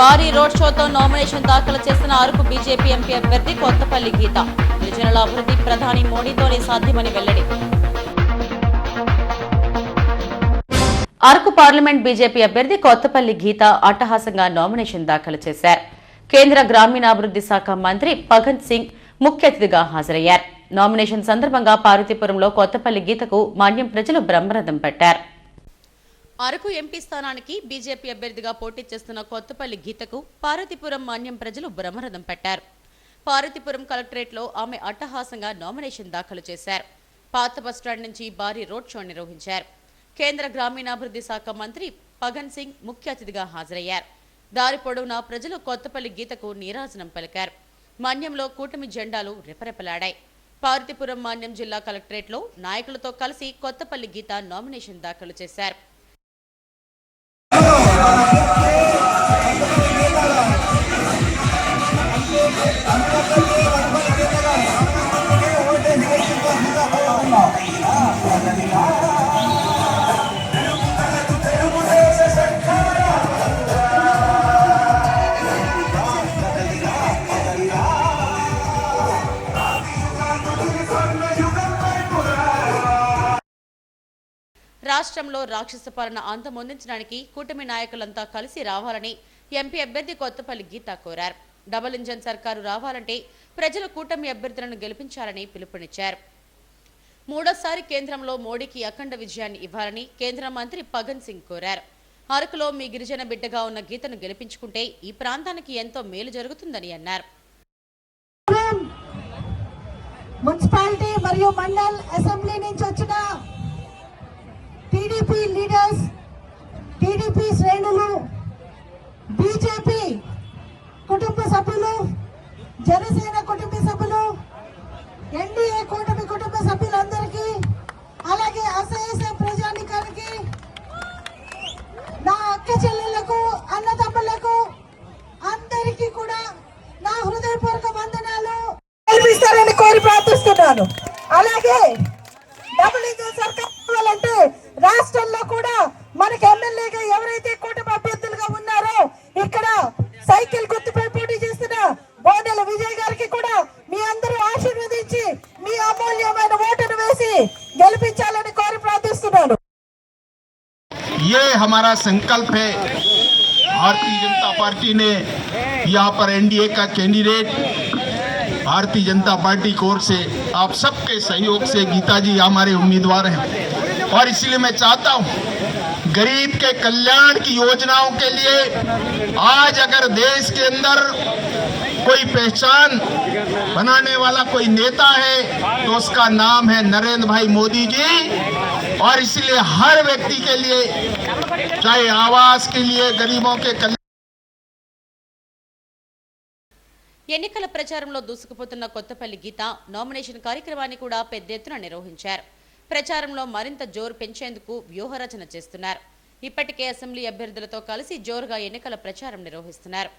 భారీ road షోతో nomination దాఖలు చేసిన అరకు బీజేపీ ఎంపీ అభ్యర్థి కొత్తపల్లి గీత. గిరిజనుల అభివృద్ధి ప్రధాని మోడీతోనే సాధ్యమని వెల్లడి. అరకు పార్లమెంట్ బీజేపీ అభ్యర్థి కొత్తపల్లి గీత అట్టహాసంగా నామినేషన్ దాఖలు చేశారు. కేంద్ర గ్రామీణాభివృద్ధి శాఖ మంత్రి పగన్ సింగ్ ముఖ్య అతిథిగా హాజరయ్యారు. నామినేషన్ సందర్భంగా పార్వతీపురంలో కొత్తపల్లి గీతకు మాన్యం ప్రజలు బ్రహ్మరథం పట్టారు. అరకు ఎంపీ స్థానానికి బీజేపీ అభ్యర్థిగా పోటీ చేస్తున్న కొత్తపల్లి గీతకు పార్వతీపురం మాన్యం ప్రజలు బ్రహ్మరథం పట్టారు. పార్వతీపురం కలెక్టరేట్లో ఆమె అట్టహాసంగా నామినేషన్ దాఖలు చేశారు. పాత బస్టాండ్ నుంచి భారీ రోడ్ షో నిర్వహించారు. కేంద్ర గ్రామీణాభివృద్ధి శాఖ మంత్రి పగన్ సింగ్ ముఖ్య అతిథిగా హాజరయ్యారు. దారి పొడవునా ప్రజలు కొత్తపల్లి గీతకు నీరాజనం పలికారు. మాన్యంలో కూటమి జెండాలు రెపరెపలాడాయి. పార్వతీపురం మాన్యం జిల్లా కలెక్టరేట్లో నాయకులతో కలిసి కొత్తపల్లి గీత నామినేషన్ దాఖలు చేశారు. రాష్ట్రంలో రాక్షస పాలన అంతమొందించడానికి కూటమి నాయకులంతా కలిసి రావాలని ఎంపీ అభ్యర్థి కొత్తపల్లి గీత కోరారు. డబుల్ ఇంజన్ సర్కారు రావాలంటే ప్రజలు కూటమి అభ్యర్థులను గెలిపించాలని పిలుపునిచ్చారు. మూడోసారి కేంద్రంలో మోడీకి అఖండ విజయాన్ని ఇవ్వాలని కేంద్ర మంత్రి పగన్ సింగ్ కోరారు. అరకులో మీ గిరిజన బిడ్డగా ఉన్న గీతను గెలిపించుకుంటే ఈ ప్రాంతానికి ఎంతో మేలు జరుగుతుందని అన్నారు. మున్సిపాలిటీ మరియు మండల్ అసెంబ్లీ నుంచి టీడీపీ లీడర్స్ టీడీపీ శ్రేణులు బీజేపీ కుటుంబ సభ్యులు జనసేన కుటుంబ సభ్యులు ఎన్డీఏ కూటమి కుటుంబ సభ్యులందరికీ అలాగే అసహ్య ప్రజానికానికి నా అక్క చెల్లెళ్ళకు అన్నదమ్ములకు అందరికీ కూడా నా హృదయపూర్వక వందనాలు కల్పిస్తారని కోరి ప్రార్థిస్తున్నాను. అలాగే డబుల్ ఇంజన్ సర్కార్ కావాలంటే రాష్ట్రంలో కూడా మనకి ఎమ్మెల్యేగా ఎవరైతే కూటమి అభ్యర్థులుగా ఉన్నారో ఇక్కడ సైకిల్ గుర్తుపై పోటీ చేస్తున్న బోనెల విజయ్ గారికి కూడా మీ అందరూ ఆశీర్వదించి మీ అమూల్యమైన ఓటును వేసి గెలిపించాలని కోరి ప్రార్థిస్తున్నాను ये हमारा संकल्प है भारतीय जनता पार्टी ने यहाँ पर एनडीए का कैंडिडेट भारतीय जनता पार्टी की ओर से आप सबके सहयोग से गीता जी हमारे उम्मीदवार हैं और इसलिए मैं चाहता हूँ गरीब के कल्याण की योजनाओं के लिए आज अगर देश के अंदर कोई पहचान बनाने वाला कोई नेता है तो उसका नाम है नरेंद्र भाई मोदी जी और इसलिए हर व्यक्ति के लिए चाहे आवास के लिए गरीबों के कल्याण ఎన్నికల ప్రచారంలో దూసుకుపోతున్న కొత్తపల్లి గీత నామినేషన్ కార్యక్రమాన్ని కూడా పెద్ద ఎత్తున నిర్వహించారు ప్రచారంలో మరింత జోరు పెంచేందుకు వ్యూహరచన చేస్తున్నారు. ఇప్పటికే అసెంబ్లీ అభ్యర్థులతో కలిసి జోరుగా ఎన్నికల ప్రచారం నిర్వహిస్తున్నారు.